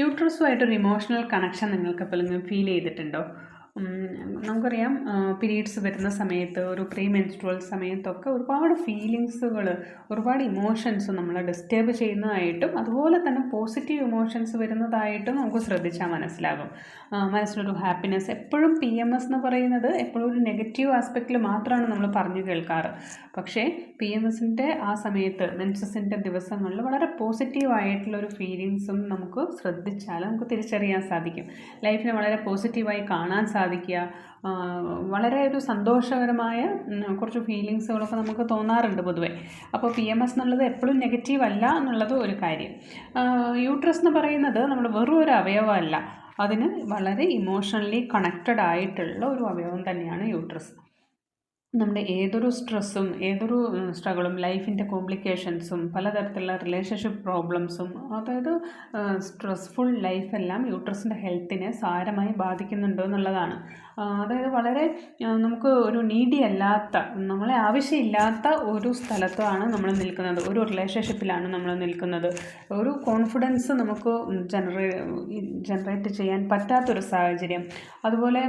യൂട്രസുമായിട്ടൊരു emotional connection നിങ്ങൾക്ക് എപ്പോഴെങ്കിലും feel ചെയ്തിട്ടുണ്ടോ? നമുക്കറിയാം പീരീഡ്സ് വരുന്ന സമയത്ത് ഒരു പ്രീ മെൻസ്ട്രുവൽ സമയത്തൊക്കെ ഒരുപാട് ഫീലിങ്സുകൾ ഒരുപാട് ഇമോഷൻസ് നമ്മളെ ഡിസ്റ്റേബ് ചെയ്യുന്നതായിട്ടും അതുപോലെ തന്നെ പോസിറ്റീവ് ഇമോഷൻസ് വരുന്നതായിട്ടും നമുക്ക് ശ്രദ്ധിച്ചാൽ മനസ്സിലാകും. മനസ്സിലൊരു ഹാപ്പിനെസ് എപ്പോഴും പി എം എസ് എന്ന് പറയുന്നത് എപ്പോഴും ഒരു നെഗറ്റീവ് ആസ്പെക്റ്റിൽ മാത്രമാണ് നമ്മൾ പറഞ്ഞു കേൾക്കാറ്. പക്ഷേ പി എം എസിന്റെ ആ സമയത്ത് മെൻസസിന്റെ ദിവസങ്ങളിൽ വളരെ പോസിറ്റീവ് ആയിട്ടുള്ള ഒരു ഫീലിങ്സും നമുക്ക് ശ്രദ്ധിച്ചാൽ നമുക്ക് തിരിച്ചറിയാൻ സാധിക്കും. ലൈഫിനെ വളരെ പോസിറ്റീവായി കാണാൻ സാധിക്കുക. വളരെ ഒരു സന്തോഷകരമായ കുറച്ച് ഫീലിങ്സുകളൊക്കെ നമുക്ക് തോന്നാറുണ്ട് പൊതുവേ. അപ്പോൾ പി എം എസ് എന്നുള്ളത് എപ്പോഴും നെഗറ്റീവ് അല്ല എന്നുള്ളത് ഒരു കാര്യം. യൂട്രസ് എന്ന് പറയുന്നത് നമ്മൾ വെറും ഒരു അവയവമല്ല അതിന് വളരെ ഇമോഷണലി കണക്റ്റഡ് ആയിട്ടുള്ള ഒരു അവയവം തന്നെയാണ് യൂട്രസ്. നമ്മുടെ ഏതൊരു സ്ട്രെസ്സും ഏതൊരു സ്ട്രഗിളും ലൈഫിന്റെ കോംപ്ലിക്കേഷൻസും പലതരത്തിലുള്ള റിലേഷൻഷിപ്പ് പ്രോബ്ലംസും അതായത് സ്ട്രെസ്ഫുൾ ലൈഫെല്ലാം യൂട്രസിന്റെ ഹെൽത്തിനെ സാരമായി ബാധിക്കുന്നുണ്ടോ എന്നുള്ളതാണ്. അതായത് വളരെ നമുക്ക് ഒരു നീഡി അല്ലാത്ത നമ്മളെ ആവശ്യമില്ലാത്ത ഒരു സ്ഥലത്താണ് നമ്മൾ നിൽക്കുന്നത്. ഒരു റിലേഷൻഷിപ്പിലാണ് നമ്മൾ നിൽക്കുന്നത്. ഒരു കോൺഫിഡൻസ് നമുക്ക് ജനറേ ജനറേറ്റ് ചെയ്യാൻ പറ്റാത്തൊരു സാഹചര്യം. അതുപോലെ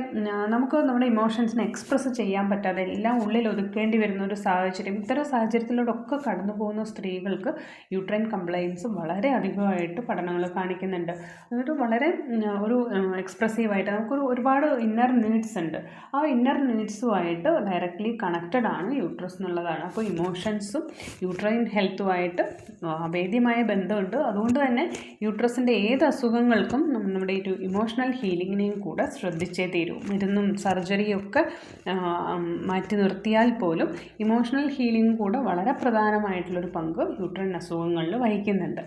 നമുക്ക് നമ്മുടെ ഇമോഷൻസിനെ എക്സ്പ്രസ് ചെയ്യാൻ പറ്റാതെ എല്ലാം ഉള്ളിൽ ഒതുക്കേണ്ടി വരുന്ന ഒരു സാഹചര്യം. ഇത്തരം സാഹചര്യത്തിലൂടെയൊക്കെ കടന്നു പോകുന്ന സ്ത്രീകൾക്ക് യൂട്രൈൻ കംപ്ലയിൻസ് വളരെ അധികമായിട്ട് പഠനങ്ങൾ കാണിക്കുന്നുണ്ട്. എന്നിട്ട് വളരെ ഒരു എക്സ്പ്രസീവായിട്ട് നമുക്കൊരു ഒരുപാട് ഇന്നർ നീഡ്സ് ഉണ്ട്. ആ ഇന്നർ നീഡ്സുമായിട്ട് ഡയറക്റ്റ്ലി കണക്റ്റഡ് ആണ് യൂട്രസ് എന്നുള്ളതാണ്. അപ്പോൾ ഇമോഷൻസും യൂട്രൈൻ ഹെൽത്തുമായിട്ട് അഭേദ്യമായ ബന്ധമുണ്ട്. അതുകൊണ്ട് തന്നെ യൂട്രസിന്റെ ഏത് അസുഖങ്ങൾക്കും നമ്മുടെ ഒരു ഇമോഷണൽ ഹീലിങ്ങിനെയും കൂടെ ശ്രദ്ധിച്ചേ തീരൂ. മരുന്നും സർജറിയും ഒക്കെ മാറ്റി നിർത്തിയാൽ പോലും ഇമോഷണൽ ഹീലിംഗ് കൂടെ വളരെ പ്രധാനമായിട്ടുള്ളൊരു പങ്ക് യൂട്രൻ അസുഖങ്ങളിൽ വഹിക്കുന്നുണ്ട്.